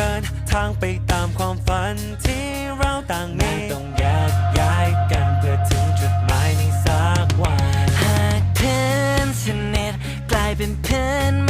ดินทางไปตามความฝันที่เราต่างมีต้องแยกย้ายกันเพื่อถึงจุดหมายในสักวันหากเพื่อนสนิทกลายเป็นเพื่อนไม่สนิ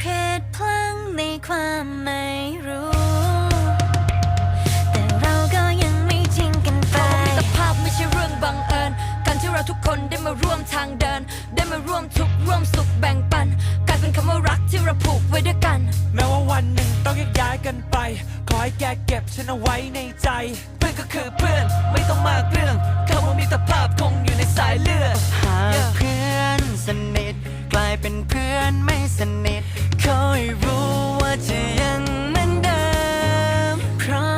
เพศพลังในความไม่รู้ แต่เราก็ยังไม่ทิ้งกันไปมิตรภาพไม่ใช่เรื่องบังเอิญ การที่เราทุกคนได้มาร่วมทางเดิน ได้มาร่วมทุกข์ร่วมสุขแบ่งปันกลายเป็นคำว่ารักที่เราผูกไว้ด้วยกัน แม้ว่าวันหนึ่งต้องแยกย้ายกันไป ขอให้แกเก็บฉันเอาไว้ในใจ เพื่อนก็คือเพื่อนไม่ต้องมากเรื่องคำว่ามิตรภาพคงอยู่ในสายเลือดหากเพื่อน สนิท กลายเป็นเพื่อนไม่สนิท คอยรู้ว่าจะยังเหมือนเดิมเพราะ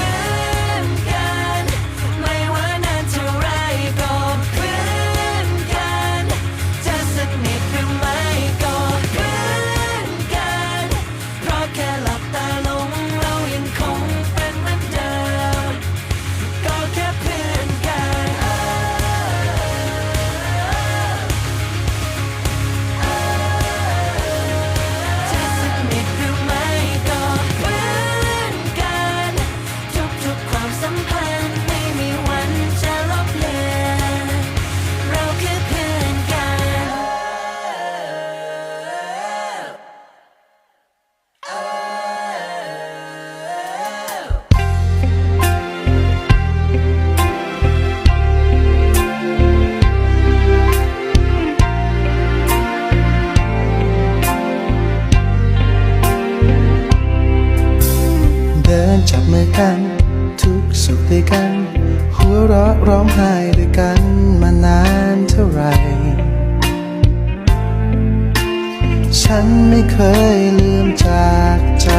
นไม่เคยลืมจากใจ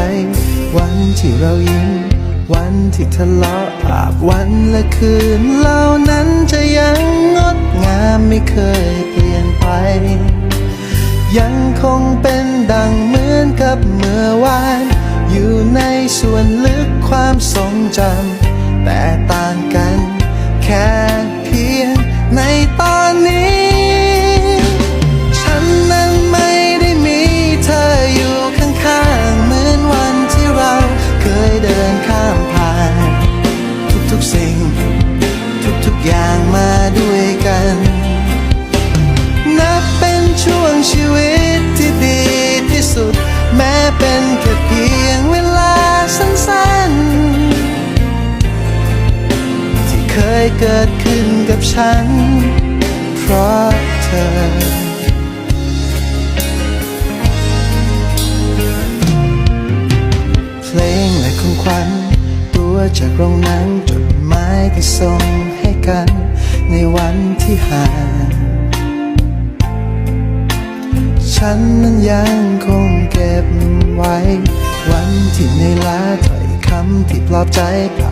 วันที่เรายิ้ม วันที่ทะเลาะภาพวันและคืนเหล่านั้นจะยังงดงามไม่เคยเปลี่ยนไป ยังคงเป็นดังเหมือนกับเมื่อวาน อยู่ในส่วนลึกความทรงจำ เกิดขึ้นกับฉัน เพราะเธอพลงและของขวัญตัวจากโรงนังจดหมายที่ส่งให้กัน ในวันที่ห่างฉันนั้นยังคงเก็บไว้ วันที่ในลาถ้อยคำที่ปลอบใจผ่า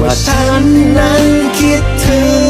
ว่าฉันนั้นคิดถึง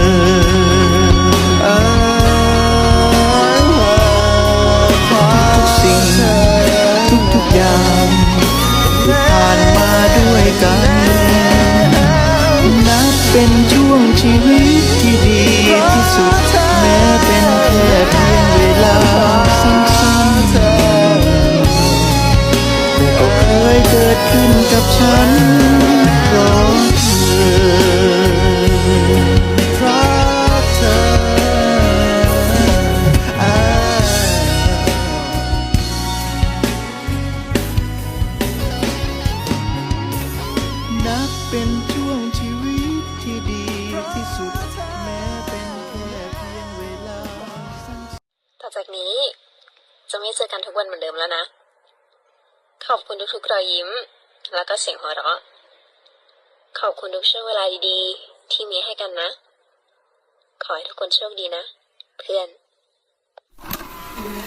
เป็นช่วงชีวิต กันทุกวันเหมือนเดิมแล้วนะ ขอบคุณทุกๆรอยยิ้ม แล้วก็เสียงหัวเราะ ขอบคุณทุกช่วงเวลาดีๆ ที่มีให้กันนะ ขอให้ทุกคนโชคดีนะ เพื่อน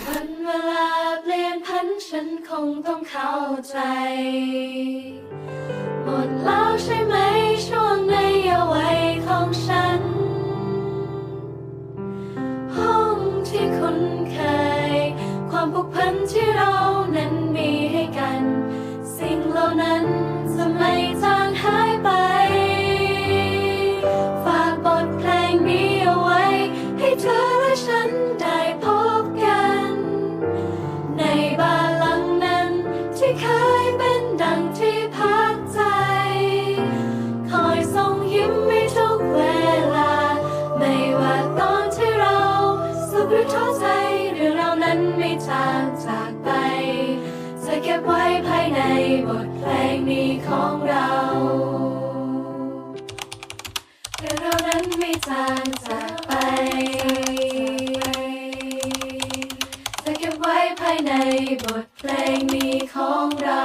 วันเวลาเปลี่ยนพันฉันคงต้องเข้าใจ หมดแล้วใช่ไหม ความผู บทเพลงนี้ของเราเรื่องเรานั้นไม่จางจากไปจะเก็บไว้ภายในบทเพลงนี้ของเรา